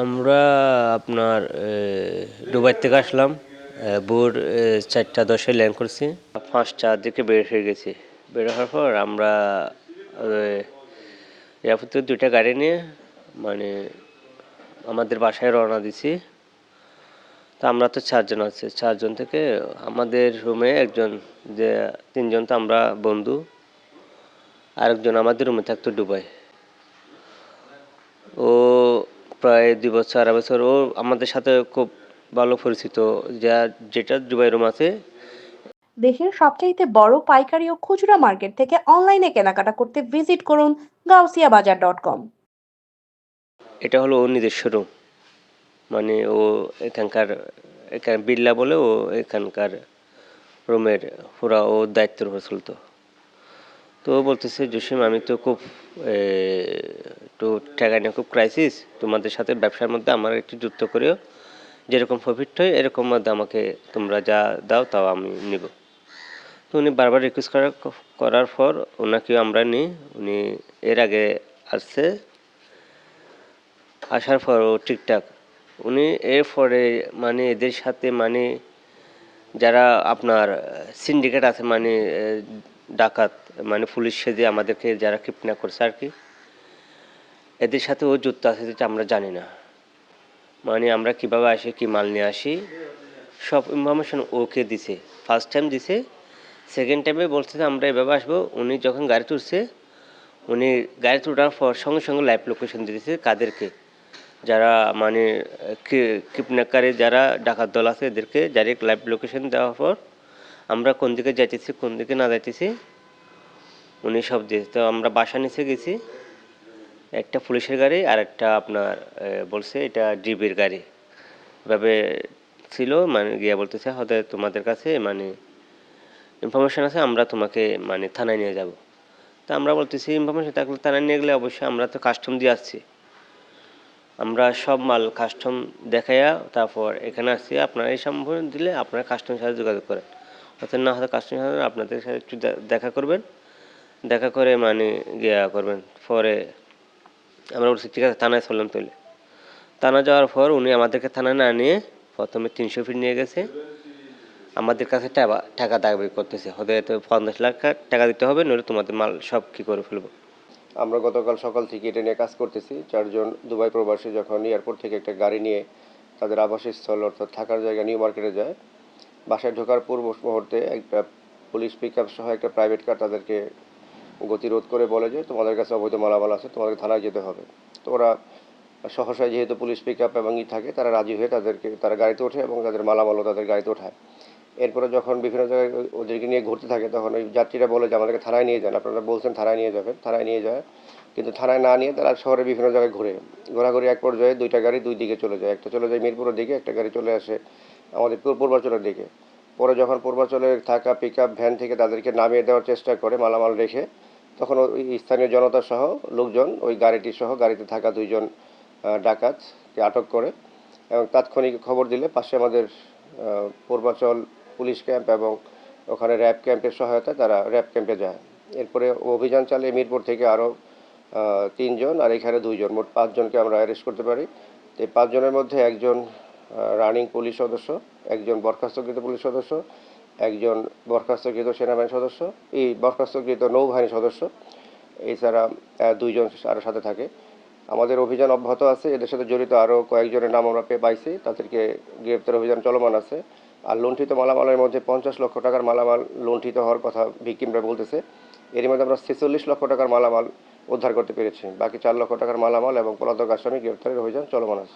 আমরা আপনার দুবাই থেকে আসলাম। ভোর চারটা দশে ল্যান্ড করছি। পাঁচটার দিকে বের হয়ে গেছি। বের হওয়ার পর আমরা এয়ারপোর্ট থেকে দুইটা গাড়ি নিয়ে মানে আমাদের বাসায় রওনা দিছি। তা আমরা তো চারজন আছি। চারজন থেকে আমাদের রুমে একজন, যে তিনজন তো আমরা বন্ধু, আরেকজন আমাদের রুমে থাকতো দুবাই। ও প্রায় দুই বছর আড়াই বছর ও আমাদের সাথে খুব ভালো পরিচিত যা যেটা দুবাই রুম আছে। দেশের সবচাইতে বড় পাইকারি ও খুচরা মার্কেট থেকে অনলাইনে কেনাকাটা করতে ভিজিট করুন গাউসিয়া বাজার ডট কম। এটা হলো ওর নিজস্ব রুম মানে ও এখানকার এখানে বিল্লা বলে ও এখানকার রুমের পুরা ও দায়িত্বের উপর চলতো। তো ও বলতেছে জসিম আমি তো খুব একটু টাকা নিয়ে খুব ক্রাইসিস তোমাদের সাথে ব্যবসার মধ্যে আমার একটু যুক্ত করেও। যেরকম প্রফিট হয়, এরকম মধ্যে আমাকে তোমরা যা দাও, তাও আমি নিব। তো উনি বারবার রিকোয়েস্ট করার করার পর ওনাকেও আমরা নিই। উনি এর আগে আসছে। আসার পর ও ঠিকঠাক। উনি এর পরে মানে এদের সাথে মানে যারা আপনার সিন্ডিকেট আছে মানে ডাকাত মানে পুলিশ সেজে আমাদেরকে যারা কিডন্যাপ করছে আর কি এদের সাথে ও যুক্ত আছে যেটা আমরা জানি না। মানে আমরা কীভাবে আসি, কি মাল নিয়ে আসি, সব ইনফরমেশন ওকে দিছে। ফার্স্ট টাইম দিছে সেকেন্ড টাইমে বলছে যে আমরা এভাবে আসব। উনি যখন গাড়ি তুলছে, উনি গাড়ি তোলার পর সঙ্গে সঙ্গে লাইভ লোকেশন দিয়েছে কাদেরকে। যারা মানে কিডন্যাপকারী যারা ডাকাত দল আছে এদেরকে ডাইরেক্ট লাইভ লোকেশন দেওয়ার পর আমরা কোন দিকে যাইতেছি, কোন দিকে না যাইতেছি, উনি সব দিয়ে তো আমরা বাসা নিচে গেছি। একটা পুলিশের গাড়ি আর একটা আপনার বলছে এটা ডিবির গাড়ি। এভাবে ছিল মানে গিয়া বলতেছে হয়তো তোমাদের কাছে মানে ইনফরমেশন আছে, আমরা তোমাকে মানে থানায় নিয়ে যাব। তা আমরা বলতেছি ইনফরমেশন থাকলে থানায় নিয়ে গেলে অবশ্যই আমরা তো কাস্টম দিয়ে আসছি। আমরা সব মাল কাস্টম দেখাইয়া তারপর এখানে আসছি, আপনারা এই সম্পর্কে দিলে আপনারা কাস্টমের সাথে যোগাযোগ করেন। অর্থাৎ না হয়তো কাস্টমের সাথে আপনাদের সাথে একটু দেখা করবেন। দেখা করে মানে গিয়া করবেন। পরে আমরা বলছি, ঠিক আছে, থানায় চললাম তাহলে। থানা যাওয়ার পর উনি আমাদেরকে থানায় না নিয়ে প্রথমে তিনশো ফিট নিয়ে গেছে। আমাদের কাছে টাকা টাকা দাবি করতেছে। হয়তো পঞ্চাশ লাখ টাকা দিতে হবে, নইলে তোমাদের মাল সব কি করে ফেলব? আমরা গতকাল সকাল থেকে এটা নিয়ে কাজ করতেছি। চারজন দুবাই প্রবাসী যখন এয়ারপোর্ট থেকে একটা গাড়ি নিয়ে তাদের আবাসস্থল অর্থাৎ থাকার জায়গা নিউ মার্কেটে যায়, বাসায় ঢোকার পূর্ব মুহূর্তে একটা পুলিশ পিক সহ একটা প্রাইভেট কার তাদেরকে গতিরোধ করে বলে যে তোমাদের কাছে অবৈধ মালামাল আছে তোমাদের থানায় যেতে হবে। তো ওরা সহসায় যেহেতু পুলিশ পিক আপ এবং ই থাকে, তারা রাজি হয়ে তাদেরকে, তারা গাড়িতে ওঠে এবং তাদের মালামালও তাদের গাড়িতে ওঠায়। এরপরে যখন বিভিন্ন জায়গায় ওদেরকে নিয়ে ঘুরতে থাকে, তখন ওই যাত্রীরা বলে যে, আমাদেরকে থানায় নিয়ে যান। আপনারা বলছেন, থানায় নিয়ে যাবেন, থানায় নিয়ে যায়। কিন্তু থানায় না নিয়ে তারা শহরে বিভিন্ন জায়গায় ঘুরে। ঘোরাঘুরি এক পর্যায়ে দুইটা গাড়ি দুই দিকে চলে যায়। একটা চলে যায় মিরপুরের দিকে, একটা গাড়ি চলে আসে আমাদের পূর্ব- পূর্বাঞ্চলের দিকে। পরে যখন পূর্বাঞ্চলে থাকা পিক আপ ভ্যান থেকে তাদেরকে নামিয়ে দেওয়ার চেষ্টা করে, মালামাল রেখে তখন ওই স্থানীয় জনতা সহ লোকজন ওই গাড়িটি সহ গাড়িতে থাকা দুইজন ডাকাতকে আটক করে এবং তাৎক্ষণিক খবর দিলে পাশে আমাদের আহ, পূর্বাঞ্চল পুলিশ ক্যাম্প এবং ওখানে র্যাব ক্যাম্পের সহায়তায় তারা র্যাব ক্যাম্পে যায়। এরপরে অভিযান চালিয়ে মিরপুর থেকে আরও তিনজন আর এখানে দুইজন মোট পাঁচজনকে আমরা অ্যারেস্ট করতে পারি। এই পাঁচজনের মধ্যে একজন রানিং পুলিশ সদস্য একজন বরখাস্তকৃত পুলিশ সদস্য একজন বরখাস্তকৃত সেনাবাহিনী সদস্য, এই বরখাস্তকৃত নৌবাহিনী সদস্য, এছাড়া দুইজন আরও সাথে থাকে। আমাদের অভিযান অব্যাহত আছে, এদের সাথে জড়িত আরও কয়েকজনের নাম আমরা পেয়ে পাইছি। তাদেরকে গ্রেপ্তার অভিযান চলমান আছে। আর লুণ্ঠিত মালামালের মধ্যে পঞ্চাশ লক্ষ টাকার মালামাল লুণ্ঠিত হওয়ার কথা ভিকিমরা বলতেছে। এর মধ্যে আমরা ছেচল্লিশ লক্ষ টাকার মালামাল উদ্ধার করতে পেরেছি। বাকি চার লক্ষ টাকার মালামাল এবং পলাতক আসামি গ্রেপ্তারের অভিযান চলমান আছে।